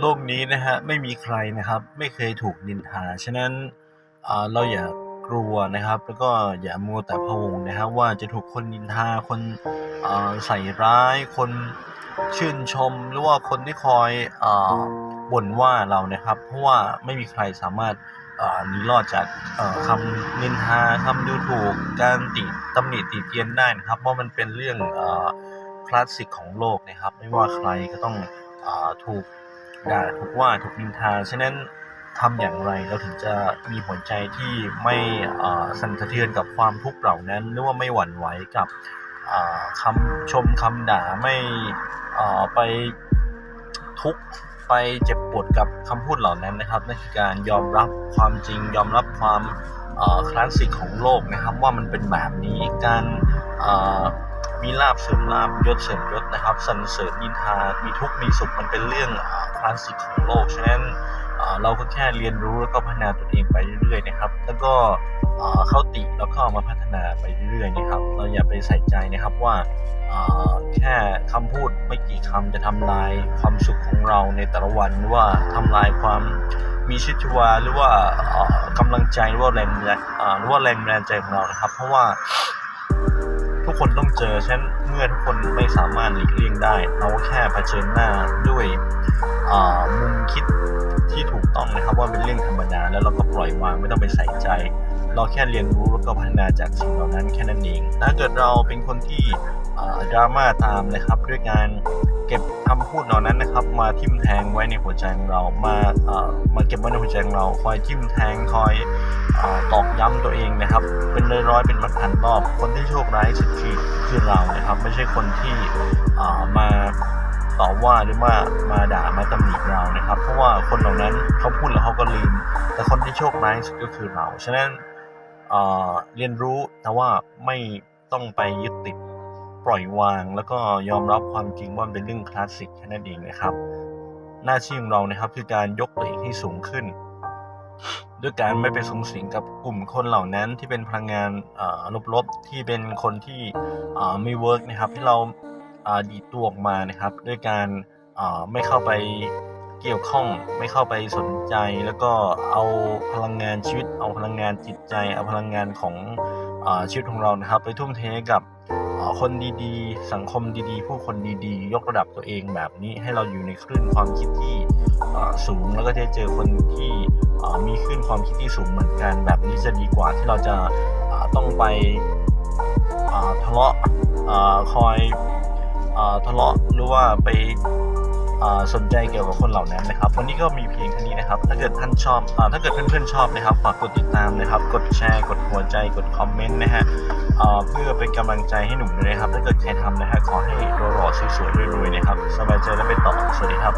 โลกนี้นะฮะไม่มีใครนะครับ ไม่เคยถูกนินทา ฉะนั้นเราอย่ากลัวนะครับ แล้วก็อย่ามัวแต่พะวงนะครับ ว่าจะถูกคนนินทาคนาใส่ร้าย คนชื่นชม หรือว่าคนที่คอยอบ่นว่าเรานะครับ เพราะว่าไม่มีใครสามารถหนีรอดจากคำนินทาคำดูถูก การติตำหนิติเตียนได้นะครับ เพราะมันเป็นเรื่องอคลาสสิกของโลกนะครับ ไม่ว่าใครก็ต้องอถูก ด่าถูกว่าถูกนินทา ฉะนั้นทำอย่างไรเราถึงจะมีหัวใจที่ไม่สั่นสะเทือนกับความทุกข์เหล่านั้น หรือว่าไม่หวั่นไหวกับอ่าคำชมคำด่าไม่ไปทุกข์ไปเจ็บปวดกับคำพูดเหล่านั้นนะครับนั่นคือการยอมรับความจริง ยอมรับความคลาสสิกของโลกนะครับ ว่ามันเป็นแบบนี้การมีลาบเสริมลาบยศเสริมยศนะครับสรรเสริญนินทา มีทุกข์มีสุขมันเป็นเรื่อง ลาสสิกของโลก ฉะนั้นอ่าเราก็แค่เรียนรู้แล้วก็พัฒนาตัวเองไปเรื่อยๆนะครับ แล้วก็เข้าติแล้วก็เอามาพัฒนาไปเรื่อยๆนะครับ เราอย่าไปใส่ใจนะครับว่าแค่คำพูดไม่กี่คำจะทำลายความสุขของเราในแต่ละวันหรือว่าทำลายความมีชีวิตวาหรือว่าอ่ากำลังใจหรือว่าแรงแรงหรือว่าแรงบันดาลใจของเรานะครับ เพราะว่า คนต้องเจอฉันเมื่อทุกคนไม่สามารถหลีกเลี่ยงได้ เราแค่เผชิญหน้าด้วยมุมคิดที่ถูกต้องนะครับว่าเป็นเรื่องธรรมดาแล้วเราก็ปล่อยวางไม่ต้องไปใส่ใจ เราแค่เรียนรู้แล้วก็พัฒนาจากสิ่งเหล่านั้นแค่นั้นเองถ้าเกิดเราเป็นคนที่ดราม่าตามนะครับด้วยการเก็บคำพูดเหล่านั้นนะครับ มาทิ่มแทงไว้ในหัวใจของเรามามาเก็บไว้ในหัวใจของเรา คอยทิ่มแทงคอยอ อกย้ำตัวเองนะครับ เป็นร้อยๆเป็นพันๆรอบ คนที่โชคร้ายสุดคือคือเรานะครับ ไม่ใช่คนที่ามาต่อว่าหรือว่ามาด่ามาตำหนิเรานะครับ เพราะว่าคนเหล่านั้นเขาพูดแล้วเขาก็ลืมแต่คนที่โชคร้ายสุดก็คือเรา ฉะนั้นเรียนรู้แต่ว่าไม่ต้องไปยึดติดปล่อยวางแล้วก็ยอมรับความจริงว่าเป็นเรื่องคลาสสิกแค่นั้นเองนะครับ หน้าที่ของเรานะครับคือการยกตัวเองให้สูงขึ้น ด้วยการไม่ไปสูงสิงกับกลุ่มคนเหล่านั้นที่เป็นพลังงานลบๆที่เป็นคนที่ไม่เวิร์กนะครับ ให้เราดีตัวออกมานะครับ ด้วยการไม่เข้าไปเกี่ยวข้องไม่เข้าไปสนใจ แล้วก็เอาพลังงานชีวิต เอาพลังงานจิตใจ เอาพลังงานของอชีวิตของเรานะครับ ไปทุ่มเทกับคนดีๆ สังคมดีๆ ผู้คนดีๆ ยกระดับตัวเองแบบนี้ให้เราอยู่ในคลื่นความคิดที่ สูงแล้วก็จะเจอคนที่มีขึ้นความคิดที่สูงเหมือนกัน แบบนี้จะดีกว่าที่เราจะาต้องไปทะเลาะคอยทะเลาะหรือว่าไปาสนใจเกี่ยวกับคนเหล่านั้นนะครับ วันนี้ก็มีเพียงเท่านี้นะครับ ถ้าเกิดท่านชอบอถ้าเกิดเพื่อนๆชอบนะครับ ฝากกดติดตามนะครับ กดแชร์ กดหัวใจ กดคอมเมนต์นะฮะเพื่อเป็นกำลังใจให้หนุ่มด้วยนะครับ ถ้าเกิดใครทำนะฮะ ขอให้รอๆสวยๆรวยๆนะครับ สบายใจและไปต่อ สวัสดีครับ